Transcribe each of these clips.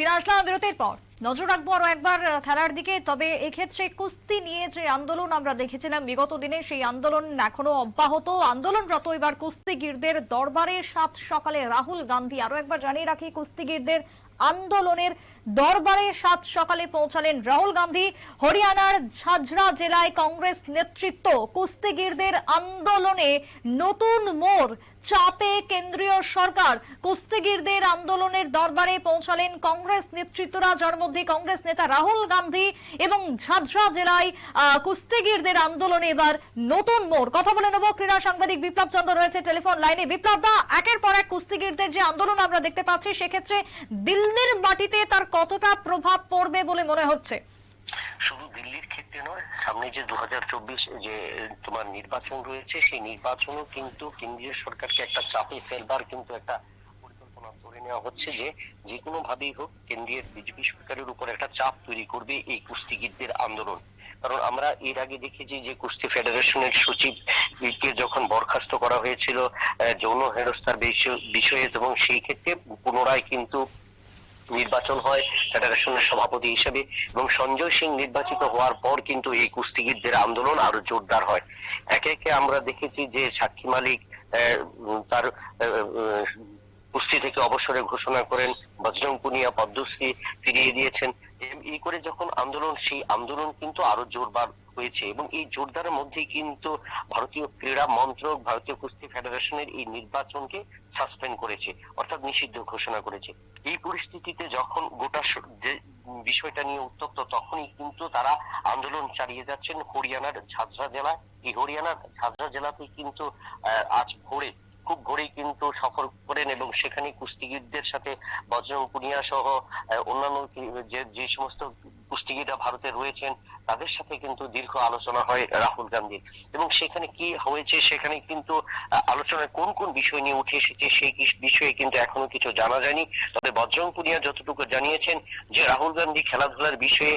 ফিরে আসলাম বিরতির পর। নজর রাখব আরও একবার খেলার দিকে। তবে এক্ষেত্রে কুস্তি নিয়ে যে আন্দোলন আমরা দেখেছিলাম, বিগত দিনে সেই আন্দোলন এখনও অব্যাহত। আন্দোলনরত এবার কুস্তিগীরদের দরবারে সাত সকালে রাহুল গান্ধী। আরও একবার জানিয়ে রাখি, কুস্তিগীরদের আন্দোলনের দরবারে সাত সকালে পৌঁছালেন রাহুল গান্ধী। হরিয়ানার ঝাঝরা জেলায় কংগ্রেস নেতৃত্ব কুস্তিগিরদের আন্দোলনে নতুন মোড়। চাপে কেন্দ্রীয় সরকার কুস্তিগিরদের আন্দোলনের দরবারে পৌঁছালেন কংগ্রেস নেতৃত্বরা। যার মধ্যে কংগ্রেস নেতা রাহুল গান্ধী এবং ঝাঝরা জেলায় কুস্তিগিরদের আন্দোলনে এবার নতুন মোড়। কথা বলে নেব, ক্রীড়া সাংবাদিক বিপ্লব চন্দ্র রয়েছে টেলিফোন লাইনে। বিপ্লব দা, একের পর এক কুস্তিগীরদের যে আন্দোলন আমরা দেখতে পাচ্ছি, সেক্ষেত্রে দিল্লির মাটিতে তার কতটা প্রভাব পড়বে বলে মনে হচ্ছে? শুধু দিল্লির ক্ষেত্রে নয়, সামনে যে দু যে তোমার নির্বাচন রয়েছে, সেই নির্বাচনও কিন্তু কেন্দ্রীয় সরকারকে একটা চাপে ফেলবার কিন্তু একটা ধরে নেওয়া হচ্ছে যে যে কোনো ভাবেই হোক, কেন্দ্রীয় বিজেপি সরকারের উপর একটা চাপ তৈরি করবে এই কুস্তিগিরদের আন্দোলন। কারণ আমরা এর আগে দেখেছি যে, কুস্তি ফেডারেশনের সচিব যখন বরখাস্ত করা হয়েছিল যৌন হেনস্থার বিষয়ে এবং সেই ক্ষেত্রে পুনরায় কিন্তু নির্বাচন হয় ফেডারেশনের সভাপতি হিসেবে এবং সঞ্জয় সিং নির্বাচিত হওয়ার পর কিন্তু এই কুস্তিগিরদের আন্দোলন আরও জোরদার হয়। একে একে আমরা দেখেছি যে সাক্ষী মালিক তার কুস্তি থেকে অবসরে ঘোষণা করেন, বজরং পুনিয়া পদ্মশ্রী ফিরিয়ে দিয়েছেন। এই করে যখন আন্দোলন, সেই আন্দোলন কিন্তু আরও জোরবার হয়েছে এবং এই জোরদারের মধ্যেই কিন্তু ভারতীয় ক্রীড়া মন্ত্রক, ভারতীয় কুস্তি ফেডারেশনের এই নির্বাচনকে সাসপেন্ড করেছে, অর্থাৎ নিষিদ্ধ ঘোষণা করেছে। এই পরিস্থিতিতে যখন গোটা বিষয়টা নিয়ে উত্তপ্ত, তখনই কিন্তু তারা আন্দোলন চালিয়ে যাচ্ছেন হরিয়ানার ঝাঝরা জেলায়। এই হরিয়ানার ঝাঝরা জেলাতেই কিন্তু আজ ভোরে, খুব ভোরেই কিন্তু সফর করেন এবং সেখানে কুস্তিগীরদের সাথে বজরং পুনিয়া সহ অন্যান্য যে সমস্ত কুস্তিগিররা ভারতে রয়েছেন তাদের সাথে কিন্তু দীর্ঘ আলোচনা হয় রাহুল গান্ধীর। এবং সেখানে কি হয়েছে সেখানে কিন্তু আলোচনায় কোন কোন বিষয় নিয়ে উঠে এসেছে সেই বিষয়ে কিন্তু এখনও কিছু জানা যায়নি। তবে বজরং পুনিয়া যতটুকু জানিয়েছেন যে রাহুল গান্ধী খেলাধুলার বিষয়ে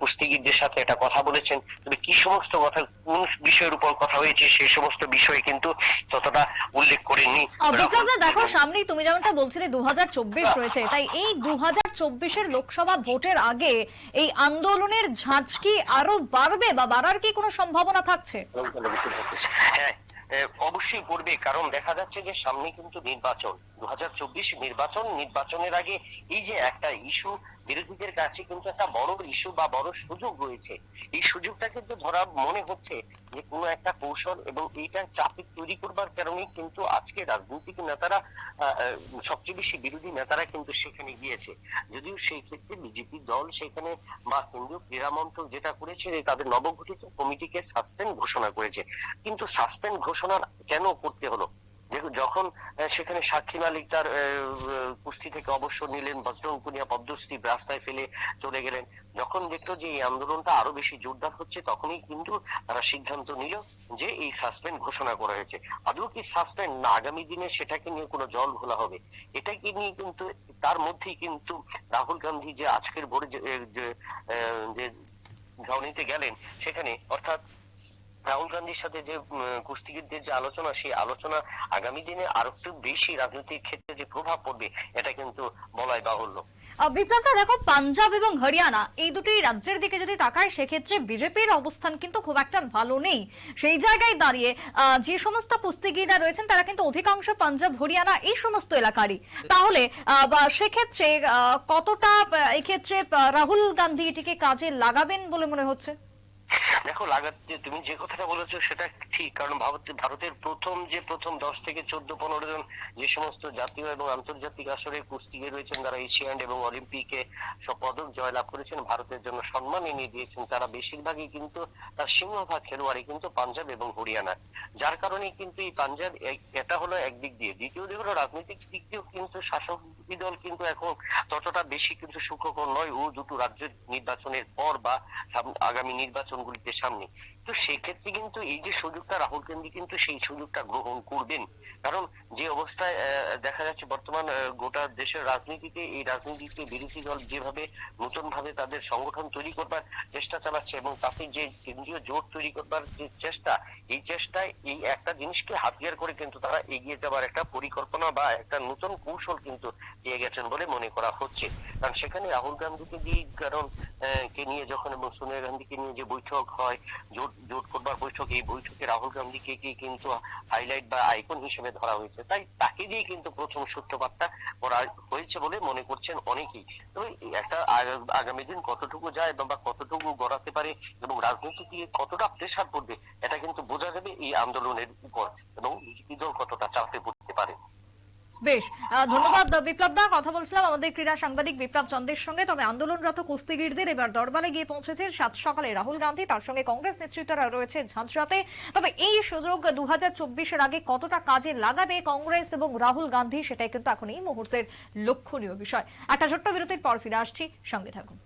কুস্তিগিরদের সাথে একটা কথা বলেছেন তবে কি সমস্ত কথা কোন বিষয়ের উপর কথা হয়েছে সেই সমস্ত বিষয়ে কিন্তু ততটা উল্লেখ করেননি দেখো সামনেই তুমি যেমনটা বলছিলে দু হাজার রয়েছে। তাই এই দু হাজার চব্বিশের লোকসভা ভোটের আগে এই আন্দোলনের ঝাঁজ কি আরও বাড়বে বা বাড়ার কি কোনো সম্ভাবনা থাকছে? হ্যাঁ অবশ্যই করবে কারণ দেখা যাচ্ছে যে সামনে কিন্তু নির্বাচন দু হাজার চব্বিশ নির্বাচন, নির্বাচনের আগে এই যে একটা ইস্যু, বিরোধীদের কাছে কিন্তু একটা বড় ইস্যু বা বড় সুযোগ রয়েছে। এই সুযোগটা কিন্তু ধরা মনে হচ্ছে যে একটা কৌশল এবং এইটা চাপে তৈরি করবার কারণেই কিন্তু আজকে রাজনৈতিক নেতারা সবচেয়ে বেশি বিরোধী নেতারা কিন্তু সেখানে গিয়েছে। যদিও সেই ক্ষেত্রে বিজেপি দল সেখানে বা কেন্দ্রীয় ক্রীড়া মন্ত্রক যেটা করেছে যে তাদের নবগঠিত কমিটিকে সাসপেন্ড ঘোষণা করেছে। কিন্তু সাসপেন্ড ঘোষণা কেন করতে হলো? যখন সেখানে সাক্ষী মালিক তার কুস্তি থেকে অবসর নিলেন, বজরং পুনিয়া পদ্মশ্রী রাস্তায় ফেলে চলে গেলেন, যখন দেখল যে এই আন্দোলনটা আরও বেশি জোরদার হচ্ছে, তখনই কিন্তু তারা সিদ্ধান্ত নিল যে এই সাসপেন্ড ঘোষণা করা হয়েছে। আদৌ কি সাসপেন্ড না? আগামী দিনে সেটাকে নিয়ে কোনো জল ঘোলা হবে? এটাকে নিয়ে কিন্তু, তার মধ্যেই কিন্তু রাহুল গান্ধী যে আজকের ভোরে যে গ্রাউন্ডিতে গেলেন, সেখানে অর্থাৎ রাহুল গান্ধীর সাথে যে কুস্তিগিরদের যে আলোচনা সেই আলোচনা আগামী দিনে আরও একটু বেশি রাজনৈতিক ক্ষেত্রে যে প্রভাব পড়বে এটা কিন্তু বলাই বাহুল্য। আহ, বিপ্লব দা দেখো পাঞ্জাব এবং হরিয়ানা এই দুটি রাজ্যের দিকে যদি তাকায় সেক্ষেত্রে বিজেপির অবস্থান কিন্তু খুব একটা ভালো নেই। সেই জায়গায় দাঁড়িয়ে যে সমস্ত কুস্তিগিরা রয়েছেন তারা কিন্তু অধিকাংশ পাঞ্জাব হরিয়ানা এই সমস্ত এলাকারই। তাহলে সেক্ষেত্রে কতটা এক্ষেত্রে রাহুল গান্ধী এটিকে কাজে লাগাবেন বলে মনে হচ্ছে? দেখো, লাগাতে তুমি যে কথাটা বলেছ সেটা ঠিক, কারণ ভারত- ভারতের প্রথম যে প্রথম দশ থেকে চোদ্দ, পনেরো জন যে সমস্ত জাতীয় এবং আন্তর্জাতিক আসরে কুস্তিগির রয়েছেন, যারা এশিয়ান এবং অলিম্পিকে সব পদক জয়লাভ করেছেন, ভারতের জন্য সম্মান এনে দিয়েছেন, তারা বেশিরভাগই কিন্তু তার সিংহভাগ খেলোয়াড়ই কিন্তু পাঞ্জাব এবং হরিয়ানা। যার কারণে কিন্তু এই পাঞ্জাব এটা হলো একদিক দিয়ে। দ্বিতীয় দিক হলো রাজনৈতিক দিক দিয়েও কিন্তু শাসক দল কিন্তু এখন ততটা বেশি কিন্তু সুখকর নয়। ও দুটো রাজ্যের নির্বাচনের পর বা আগামী নির্বাচনগুলিতে সামনে। তো সেক্ষেত্রে কিন্তু এই যে সুযোগটা, রাহুল গান্ধী কিন্তু সেই সুযোগটা গ্রহণ করবেন। কারণ যে অবস্থায় দেখা যাচ্ছে বর্তমান গোটা দেশের রাজনীতিতে, এই রাজনীতিতে বিরোধী দল যেভাবে নতুন ভাবে তাদের সংগঠন তৈরি করবার চেষ্টা চালাচ্ছে এবং তাতে যে কেন্দ্রীয় জোট তৈরি করবার যে চেষ্টা, এই চেষ্টায় এই একটা জিনিসকে হাতিয়ার করে কিন্তু তারা এগিয়ে যাবার একটা পরিকল্পনা বা একটা নতুন কৌশল কিন্তু পেয়ে গেছেন বলে মনে করা হচ্ছে। কারণ সেখানে রাহুল গান্ধীকে দিয়ে, কারণ কে নিয়ে যখন এবং সোনিয়া গান্ধীকে নিয়ে যে বৈঠক হয় জোট জোট করবার বৈঠক, এই বৈঠকে রাহুল গান্ধীকে কি কিন্তু হাইলাইট বা আইকন হিসেবে ধরা হয়েছে? তাই তাকে দিয়ে কিন্তু প্রথম সূত্রপাতটা করা হয়েছে বলে মনে করছেন অনেকেই। তবে একটা আগ- আগামী দিন কতটুকু যায় বা কতটুকু গড়াতে পারে এবং রাজনীতি দিয়ে কতটা প্রেসার পড়বে, এটা কিন্তু বোঝা যাবে এই আন্দোলনের উপর এবং বিজেপি দল কতটা চাপে পড়তে পারে। বেশ ধন্যবাদ বিপ্লব দা। কথা বলছিলাম আমাদের ক্রীড়া সাংবাদিক বিপ্লব চন্দ্রের সঙ্গে। তবে আন্দোলনরত কুস্তিগীরদের এবার দরবারে গিয়ে পৌঁছেছে সাত সকালে রাহুল গান্ধী। তার সঙ্গে কংগ্রেস নেতৃত্বরা রয়েছে ঝাঁঝরাতে। তবে এই সুযোগ দু হাজার আগে কতটা কাজে লাগাবে কংগ্রেস এবং রাহুল গান্ধী, সেটাই কিন্তু এখন এই মুহূর্তের লক্ষণীয় বিষয়। একটা ছোট্ট বিরতির পর ফিরে আসছি। সঙ্গে থাকুন।